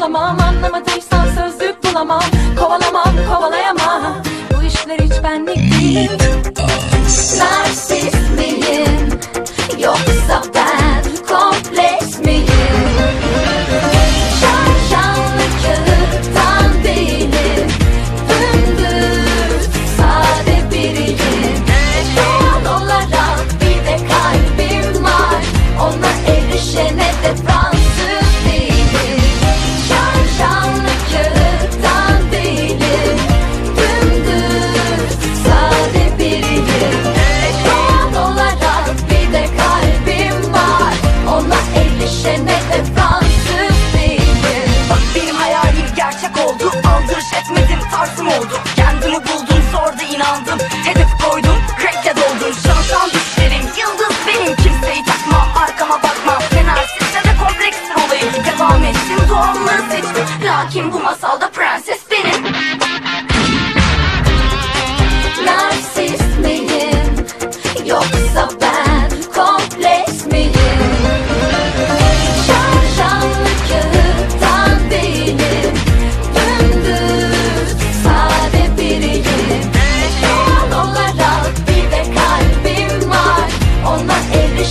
Olamam anlamadıysan sözlük bulamam. Kovalamam kovalayamam. Bu işler hiç benlik değil. Sers Head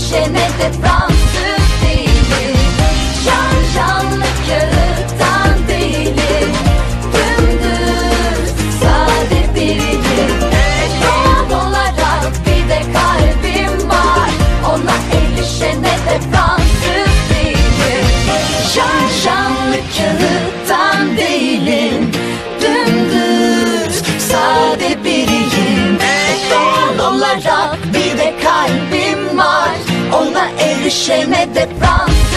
chez from. Słyszymy, by prąd